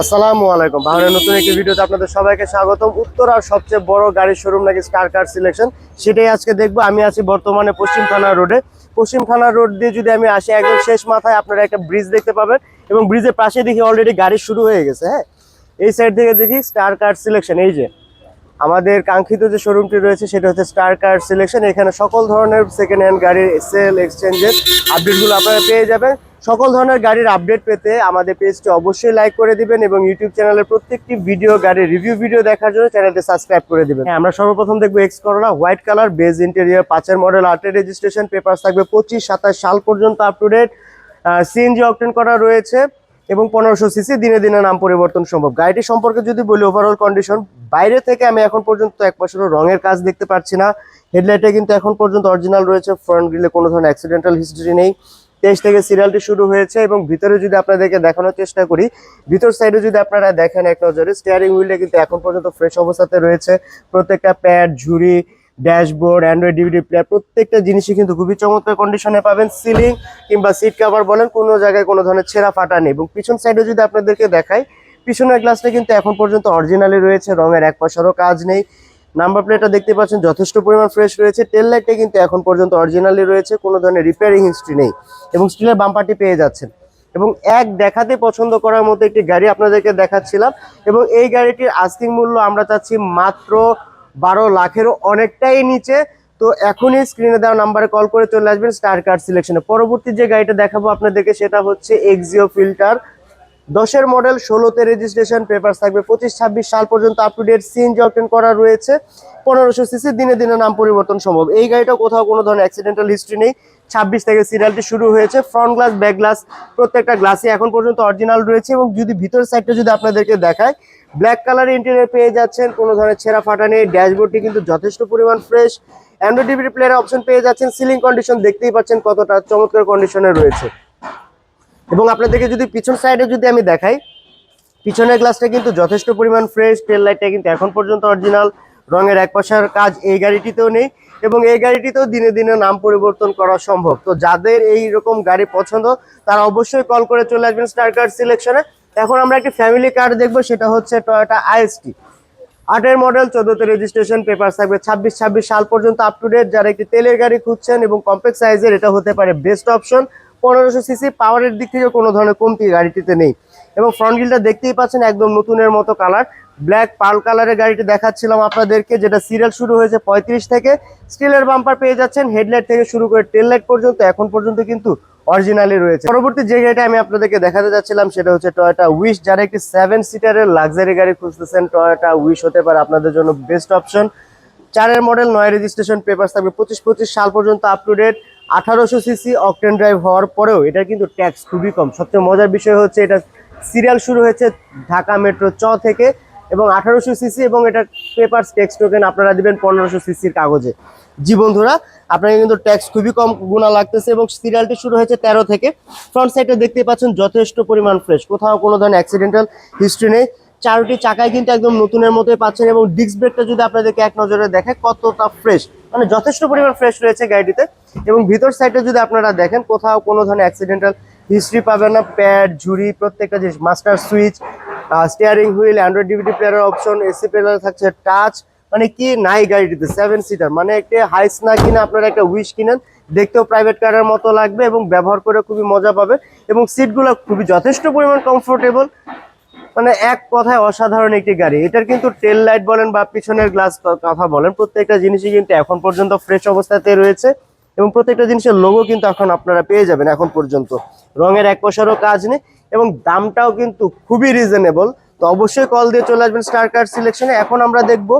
আসসালামু আলাইকুম। ভারতের নতুন একটি ভিডিওতে আপনাদের সবাইকে স্বাগতম। উত্তরার সবচেয়ে বড় গাড়ির শোরুম নাকি স্টার কার সিলেকশন সেটাই আজকে দেখব। আমি আছি বর্তমানে পশ্চিম থানা রোডে পশ্চিম থানা রোড দিয়ে যদি আমি আসি, একদম শেষ মাথায় আপনারা একটা ব্রিজ দেখতে পাবেন এবং ব্রিজের পাশে দেখি অলরেডি গাড়ি শুরু হয়ে গেছে হ্যাঁ? এই সাইড থেকে দেখি স্টার কার সিলেকশন এই যে, আমাদের কাঙ্ক্ষিত যে শোরুমটি রয়েছে, সেটা হচ্ছে স্টার কার সিলেকশন এখানে সকল ধরনের সেকেন্ড হ্যান্ড গাড়ির সেল এক্সচেঞ্জের আপডেটগুলো আপনারা পেয়ে যাবেন। সকল ধরনের গাড়ির আপডেট পেতে আমাদের পেজটি অবশ্যই লাইক করে দিবেন এবং ইউটিউব চ্যানেলের প্রত্যেকটি ভিডিও গাড়ির রিভিউ ভিডিও দেখার জন্য চ্যানেলটি সাবস্ক্রাইব করে দিবেন। হ্যাঁ আমরা সর্বপ্রথম দেখব X Corona white colour beige interior পাঁচের মডেল আটের রেজিস্ট্রেশন পেপার থাকবে পঁচিশ, সাতাশ সাল পর্যন্ত আপ টু ডেট সিএনজি অপটেন করা রয়েছে এবং পনেরোশো সিসি দিনে দিনে নাম পরিবর্তন সম্ভব। গাড়িটি সম্পর্কে যদি বলি ওভারঅল কন্ডিশন বাইরে থেকে আমি এখন পর্যন্ত এক বছরও রঙের কাজ দেখতে পাচ্ছি না। হেডলাইটে কিন্তু এখন পর্যন্ত অরিজিনাল রয়েছে ফ্রন্ট গ্রিলে কোনো ধরনের অ্যাক্সিডেন্টাল হিস্ট্রি নেই। তেইশ থেকে সিরিয়ালটি শুরু হয়েছে এবং ভিতরে যদি আপনাদেরকে দেখানোর চেষ্টা করি, ভিতর সাইডে যদি আপনারা দেখেন এক নজরে স্টিয়ারিং হুইলটা কিন্তু এখন পর্যন্ত ফ্রেশ অবস্থাতে রয়েছে। প্রত্যেকটা প্যাড ঝুড়ি ড্যাশবোর্ড অ্যান্ড্রয়েড ডিভিডি প্লেয়ার প্রত্যেকটা জিনিসই কিন্তু খুবই চমৎকার কন্ডিশনে পাবেন। সিলিং কিংবা সিট কাভার বলেন, কোনো জায়গায় কোনো ধরনের ছেঁড়া ফাটা নেই। এবং পিছন সাইডে যদি আপনাদেরকে দেখাই, পিছনের গ্লাসটা কিন্তু এখন পর্যন্ত অরিজিনালি রয়েছে, রঙের এক পয়সারও কাজ নেই। নাম্বার প্লেটটা দেখতে পাচ্ছেন, যথেষ্ট পরিমাণ ফ্রেশ রয়েছে। টেল লাইটটা কিন্তু এখন পর্যন্ত অরিজিনালি রয়েছে, কোনো ধরনের রিপেয়ারিং হিস্ট্রি নেই এবং স্টিলের বাম্পারটি পেয়ে যাচ্ছেন। এবং এক দেখাতে পছন্দ করার মতো একটি গাড়ি আপনাদেরকে দেখাচ্ছিলাম এবং এই গাড়িটির আস্কিং মূল্য আমরা চাচ্ছি মাত্র বারো লাখেরও অনেকটাই নিচে। তো এখনই স্ক্রিনে দেওয়া নাম্বারে কল করে চলে আসবেন স্টার কার্ড সিলেকশনে পরবর্তী যে গাড়িটা দেখাবো আপনাদেরকে, সেটা হচ্ছে এক্সিও ফিল্টার দশের মডেল, ষোলোতে রেজিস্ট্রেশন পেপার থাকবে। পঁচিশ, ছাব্বিশ সাল পর্যন্ত আপ টু ডেট সিএনজি অপটেন করা রয়েছে। পনেরোশো সিসি দিনে দিনে নাম পরিবর্তন সম্ভব। এই গাড়িটা কোথাও কোনো ধরনের অ্যাক্সিডেন্টাল হিস্ট্রি নেই। ছাব্বিশ থেকে সিরিয়ালটি শুরু হয়েছে। ফ্রন্ট গ্লাস ব্যাক গ্লাস প্রত্যেকটা গ্লাসই এখন পর্যন্ত অরিজিনাল রয়েছে এবং যদি ভিতর সাইডটা যদি আপনাদেরকে দেখায় ব্ল্যাক কালার ইন্টেরিয়র পেয়ে যাচ্ছেন, কোনো ধরনের ছেঁড়া ফাটা নেই ড্যাশবোর্ডটি কিন্তু যথেষ্ট পরিমাণ fresh android DVD player option পেয়ে যাচ্ছেন। সিলিং কন্ডিশন দেখতেই পাচ্ছেন কতটা চমৎকার কন্ডিশনে রয়েছে। এবং আপনাদেরকে যদি পিছন সাইডে যদি আমি দেখাই, পিছনের গ্লাসটা কিন্তু যথেষ্ট পরিমাণ ফ্রেশ তেল লাইটটা কিন্তু এখন পর্যন্ত অরিজিনাল রঙের এক পয়সার কাজ এই গাড়িটিতেও নেই এবং এই গাড়িটিতেও দিনে দিনে নাম পরিবর্তন করা সম্ভব। তো যাদের এই রকম গাড়ি পছন্দ, তারা অবশ্যই কল করে চলে আসবেন স্টার কার্ড সিলেকশনে এখন আমরা একটি ফ্যামিলি কার দেখব, সেটা হচ্ছে টয়োটা আইএসটি আটের মডেল চোদ্দতে রেজিস্ট্রেশন পেপার থাকবে, ছাব্বিশ ছাব্বিশ সাল পর্যন্ত আপ টু ডেট যারা একটি তেলের গাড়ি খুঁজছেন এবং কম্প্যাক্ট সাইজের এটা হতে পারে বেস্ট অপশন পনেরোশো সিসি পাওয়ারের দিক থেকে কোনো ধরনের কমতি গাড়িটিতে নেই। এবং ফ্রন্ট গিলটা দেখতেই পাচ্ছেন একদম নতুনের মতো কালার ব্ল্যাক পার্ল কালারের গাড়িটি দেখাচ্ছিলাম আপনাদেরকে, যেটা সিরিয়াল শুরু হয়েছে পঁয়ত্রিশ থেকে। স্টিলের বাম্পার পেয়ে যাচ্ছেন হেডলাইট থেকে শুরু করে টেল লাইট পর্যন্ত, এখন পর্যন্ত কিন্তু অরিজিনালি রয়েছে। পরবর্তী যে গাড়িটা আমি আপনাদেরকে দেখাতে যাচ্ছিলাম, সেটা হচ্ছে টয়োটা উইশ যারা একটি সেভেন সিটারের লাক্সারি গাড়ি খুঁজতেছেন টয়োটা উইশ হতে পারে আপনাদের জন্য বেস্ট অপশন চারের মডেল নয় রেজিস্ট্রেশন পেপার থাকবে, পঁচিশ পঁচিশ সাল পর্যন্ত আপ টু ডেট আঠারোশো সিসি অকটেন ড্রাইভ হওয়ার পরেও এটা কিন্তু ট্যাক্স খুবই কম। সবচেয়ে মজার বিষয় হচ্ছে এটা সিরিয়াল শুরু হয়েছে ঢাকা মেট্রো চ থেকে এবং আঠারোশো সিসি এবং এটা পেপার ট্যাক্স টোকেন আপনারা দিবেন পনেরোশো সিসির কাগজে। জি বন্ধুরা, আপনাকে কিন্তু ট্যাক্স খুবই কম গুণা লাগতেছে এবং সিরিয়ালটি শুরু হয়েছে তেরো থেকে। ফ্রন্ট সাইডে দেখতে পাচ্ছেন যথেষ্ট পরিমাণ ফ্রেশ কোথাও কোনো ধরনের অ্যাক্সিডেন্টাল হিস্ট্রি নেই। চারটি চাকায় কিন্তু একদম নতুনের মতোই পাচ্ছেন এবং ডিস্ক ব্রেকটা যদি আপনাদেরকে এক নজরে দেখে কতটা ফ্রেশ মানে যথেষ্ট পরিমাণ ফ্রেশ রয়েছে গাড়িটিতে এবং ভিতর সাইডে যদি আপনারা দেখেন, কোথাও কোনো ধরনের অ্যাক্সিডেন্টাল হিস্ট্রি পাবেন না। প্যাড ঝুড়ি, প্রত্যেকটা জিনিস master switch steering wheel android DVD প্লেয়ারের অপশন এসি প্লেয়ার থাকছে টাচ মানে কি নাই গাড়িটিতে সেভেন সিটার মানে একটা হাইস না কিনে আপনারা একটা উইশ কিনেন, দেখতেও প্রাইভেট কারের মতো লাগবে এবং ব্যবহার করে খুবই মজা পাবে এবং সিটগুলো খুবই যথেষ্ট পরিমাণ কমফোর্টেবল মানে এক কথায় অসাধারণ একটি গাড়ি। এটার কিন্তু টেল লাইট বলেন বা পিছনের গ্লাস কথা বলেন, প্রত্যেকটা জিনিসই কিন্তু এখন পর্যন্ত ফ্রেশ অবস্থাতে রয়েছে এবং প্রত্যেকটা জিনিসের লোগো কিন্তু এখন আপনারা পেয়ে যাবেন এখন পর্যন্ত। রঙের এক পয়সারও কাজ নেই এবং দামটাও কিন্তু খুবই রিজনেবল তো অবশ্যই কল দিয়ে চলে আসবেন স্টার কার্ড সিলেকশনে এখন আমরা দেখব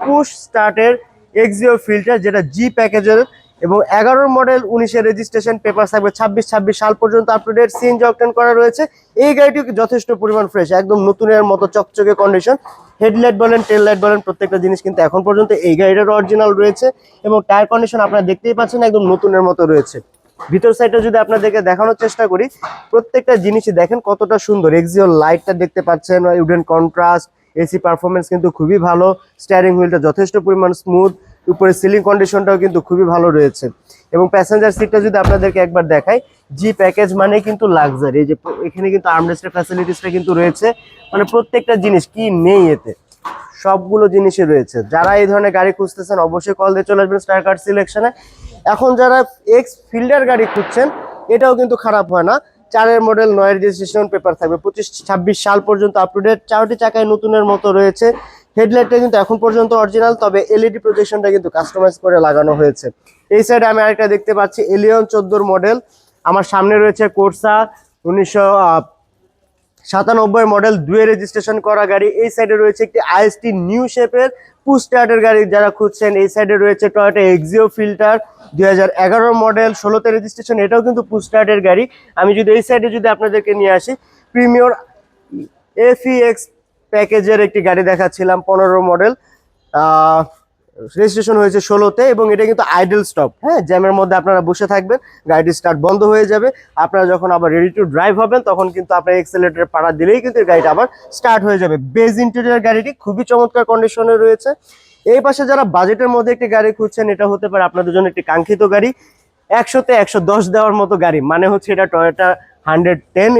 পুশ স্টার্টের এক্সিও ফিল্টার যেটা জি প্যাকেজের এবং এগারোর মডেল উনিশের রেজিস্ট্রেশন পেপার থাকবে ছাব্বিশ ছাব্বিশ সাল পর্যন্ত আপ টু ডেট সিএনজি অপটেন করা রয়েছে। এই গাড়িটি যথেষ্ট পরিমাণ ফ্রেশ একদম নতুনের মতো চকচকে কন্ডিশন হেডলাইট বলেন টেল লাইট বলেন, প্রত্যেকটা জিনিস কিন্তু এখন পর্যন্ত এই গাড়িটার অরিজিনাল রয়েছে এবং টায়ার কন্ডিশন আপনারা দেখতেই পাচ্ছেন একদম নতুনের মতো রয়েছে। ভিতর সাইডটা যদি আপনাদেরকে দেখানোর চেষ্টা করি, প্রত্যেকটা জিনিসই দেখেন কতটা সুন্দর। এক্সিও লাইটটা দেখতে পাচ্ছেন, উডেন কন্ট্রাস্ট এসি পারফরমেন্স কিন্তু খুবই ভালো স্টিয়ারিং হুইলটা যথেষ্ট পরিমাণ স্মুথ উপরে সিলিং কন্ডিশনটাও কিন্তু খুবই ভালো রয়েছে। এবং প্যাসেঞ্জার সিটটা যদি আপনাদেরকে একবার দেখাই জি প্যাকেজ মানে কিন্তু লাক্সারি যে এখানে কিন্তু আর্মরেস্টের ফ্যাসিলিটিসটা কিন্তু রয়েছে। মানে প্রত্যেকটা জিনিস কি নেই এতে? সবগুলো জিনিসই রয়েছে। যারা এই ধরনের গাড়ি খুঁজতেছেন, অবশ্যই কল দিয়ে চলে আসবেন স্টার কার্ড সিলেকশনে এখন যারা এক্স ফিল্ডার গাড়ি খুঁজছেন, এটাও কিন্তু খারাপ হয় না। চারের মডেল নয় রেজিস্ট্রেশন পেপার থাকবে। পঁচিশ, ছাব্বিশ সাল পর্যন্ত আপ টু ডেট চারটি চাকায় নতুনের মতো রয়েছে। হেডলাইটটা কিন্তু এখন পর্যন্ত অরিজিনাল, তবে এলইডি প্রজেকশনটা কিন্তু কাস্টমাইজ করে লাগানো হয়েছে। এই সাইডে আমি আরেকটা দেখতে পাচ্ছি এলিয়ন চোদ্দোর মডেল আমার সামনে রয়েছে কোর্সা উনিশশো সাতানব্বই মডেল দুয়ে রেজিস্ট্রেশন করা গাড়ি। এই সাইডে রয়েছে একটি আইএসটি নিউ শেপের পুস্টার্টের গাড়ি যারা খুঁজছেন। এই সাইডে রয়েছে টয়োটা এক্সিও ফিল্টার দুই হাজার এগারো মডেল ষোলোতে রেজিস্ট্রেশন এটাও কিন্তু পুস্টার্টের গাড়ি। আমি যদি এই সাইডে যদি আপনাদেরকে নিয়ে আসি প্রিমিয়র এফিএক্স প্যাকেজের একটি গাড়ি দেখাচ্ছিলাম, পনেরো মডেল। রেজিস্ট্রেশন হয়েছে ষোলোতে এবং এটা কিন্তু আইডল স্টপ হ্যাঁ? জ্যামের মধ্যে আপনারা বসে থাকবেন, গাড়িটি স্টার্ট বন্ধ হয়ে যাবে। আপনারা যখন আবার রেডি টু ড্রাইভ হবেন, তখন কিন্তু আপনার এক্সেলেটার পাড়া দিলেই কিন্তু গাড়িটা আবার স্টার্ট হয়ে যাবে। বেজ ইন্টেরিয়ার গাড়িটি খুবই চমৎকার কন্ডিশনে রয়েছে। এই পাশে যারা বাজেটের মধ্যে একটি গাড়ি খুঁজছেন, এটা হতে পারে আপনাদের জন্য একটি কাঙ্ক্ষিত গাড়ি। একশোতে একশো দশ দেওয়ার মতো গাড়ি মানে হচ্ছে এটা টয়োটা হান্ড্রেড টেন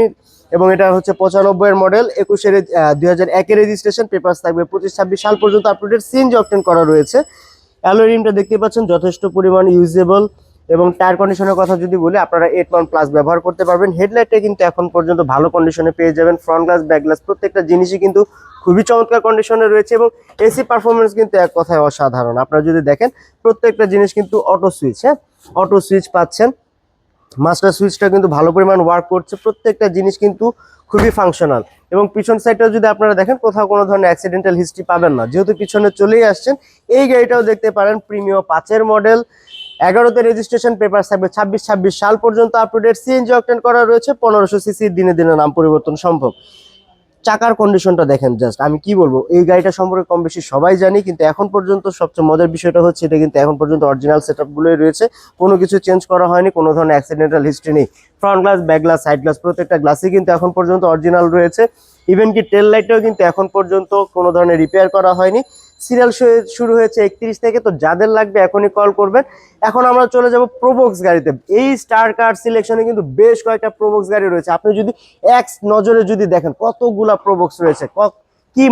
এবং এটা হচ্ছে পঁচানব্বই এর মডেল একুশের দুই হাজার একের রেজিস্ট্রেশন পেপার থাকবে পঁচিশ, ছাব্বিশ সাল পর্যন্ত আপডেট সিএনজি অপটেন করা রয়েছে। অ্যালোয় রিমটা দেখতে পাচ্ছেন, যথেষ্ট পরিমাণ ইউজেবল এবং টায়ার কন্ডিশনের কথা যদি বলি, আপনারা এইট ওয়ান প্লাস ব্যবহার করতে পারবেন। হেডলাইটটা কিন্তু এখন পর্যন্ত ভালো কন্ডিশনে পেয়ে যাবেন ফ্রন্ট গ্লাস ব্যাক গ্লাস প্রত্যেকটা জিনিসই কিন্তু খুবই চমৎকার কন্ডিশনে রয়েছে এবং এসি পারফরমেন্স কিন্তু এক কথায় অসাধারণ। আপনারা যদি দেখেন, প্রত্যেকটা জিনিস কিন্তু অটো সুইচ হ্যাঁ? অটো সুইচ পাচ্ছেন। মাস্টার সুইচটা কিন্তু ভালো পরিমাণ ওয়ার্ক করছে। প্রত্যেকটা জিনিস কিন্তু খুবই ফাংশনাল এবং পিছন সাইডটাও যদি আপনারা দেখেন, কোথাও কোনো ধরনের অ্যাক্সিডেন্টাল হিস্ট্রি পাবেন না। যেহেতু পিছনে চলেই আসছেন, এই গাড়িটাও দেখতে পারেন প্রিমিয় পাঁচের মডেল এগারোতে রেজিস্ট্রেশন পেপার থাকবে ছাব্বিশ ছাব্বিশ সাল পর্যন্ত আপডেট সিএনজি অকটেন করা রয়েছে, পনেরোশো সিসি দিনে দিনে নাম পরিবর্তন সম্ভব। চাকার কন্ডিশনটা দেখেন জাস্ট আমি কি বলব? এই গাড়িটা সম্পর্কে কম বেশি সবাই জানি, কিন্তু এখন পর্যন্ত সবচেয়ে মজার বিষয়টা হচ্ছে এটা কিন্তু এখন পর্যন্ত অরিজিনাল সেট আপগুলোই রয়েছে। কোনো কিছু চেঞ্জ করা হয়নি, কোনো ধরনের অ্যাক্সিডেন্টাল হিস্ট্রি নেই। Front glass back glass side glass প্রত্যেকটা গ্লাসই কিন্তু এখন পর্যন্ত অরিজিনাল রয়েছে। ইভেন কি টেল লাইটটাও কিন্তু এখন পর্যন্ত কোনো ধরনের রিপেয়ার করা হয়নি। সিরিয়াল শুরু হয়েছে একত্রিশ থেকে, তো যাদের লাগবে এখনই কল করবেন। এখন আমরা চলে যাব প্রোবক্স গাড়িতে। এই স্টার কার সিলেকশনে কিন্তু বেশ কয়েকটা প্রোবক্স গাড়ি রয়েছে। আপনি যদি এক নজরে যদি দেখেন, কতগুলা প্রোবক্স রয়েছে, ক-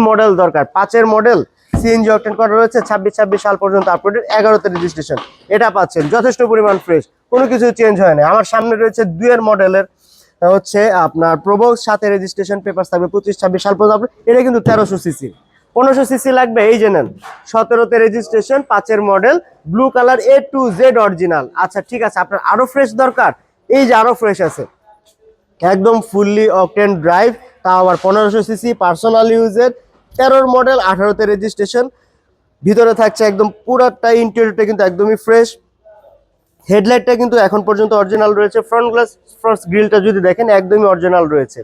মডেল দরকার? পাঁচের মডেল সিএনজি অপটেন করা রয়েছে, ছাব্বিশ ছাব্বিশ সাল পর্যন্ত আপডেট এগারোতে রেজিস্ট্রেশন এটা পাচ্ছেন, যথেষ্ট পরিমাণ ফ্রেশ কোনো কিছু চেঞ্জ হয় না। আমার সামনে রয়েছে দুয়ের মডেলের হচ্ছে আপনার প্রোবক্স সাথে রেজিস্ট্রেশন পেপার থাকবে, পঁচিশ, ছাব্বিশ সাল পর্যন্ত এটা কিন্তু তেরোশো সিসি পনেরোশো সিসি লাগবে, এই যে নেন, সতেরোতে রেজিস্ট্রেশন পাঁচের model blue colour A to Z original আচ্ছা ঠিক আছে, আপনার আরও ফ্রেশ দরকার? এই যে আরও ফ্রেশ আছে। একদম ফুললি অকটেন ড্রাইভ তা আবার পনেরোশো সিসি পার্সোনাল ইউজের তেরোর মডেল আঠারোতে রেজিস্ট্রেশন ভিতরে থাকছে একদম পুরাটা ইন্টেরিয়রটা কিন্তু একদমই ফ্রেশ হেডলাইটটা কিন্তু এখন পর্যন্ত অরিজিনাল রয়েছে। ফ্রন্ট গ্লাস ফ্রন্ট গ্রিলটা যদি দেখেন, একদমই অরিজিনাল রয়েছে।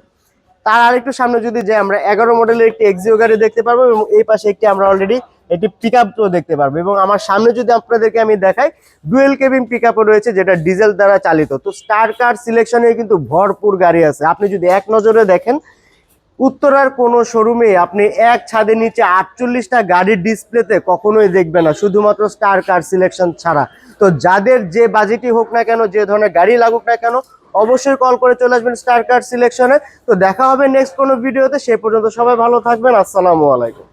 তার আরেকটু সামনে যদি যাই, আমরা এগারো মডেলের একটি এক্সিও গাড়ি দেখতে পারব এবং এই পাশে একটি আমরা অলরেডি একটি পিক দেখতে পারব এবং আমার সামনে যদি আপনাদেরকে আমি দেখাই ডুয়েল কেবিন পিক রয়েছে যেটা ডিজেল দ্বারা চালিত। তো স্টার কার সিলেকশনে কিন্তু ভরপুর গাড়ি আছে। আপনি যদি এক নজরে দেখেন, উত্তরার কোনো শোরুমে আপনি এক ছাদের নিচে আটচল্লিশটা গাড়ির ডিসপ্লেতে কখনোই দেখবেন না, শুধুমাত্র স্টার কার সিলেকশন ছাড়া। তো যাদের যে বাজেটই হোক না কেন, যে ধরনের গাড়ি লাগুক না কেন অবশ্যই কল করে চলে আসবেন স্টার কার্ড সিলেকশনে তো দেখা হবে নেক্সট কোনো ভিডিওতে সে পর্যন্ত সবাই ভালো থাকবেন। আসসালামু আলাইকুম।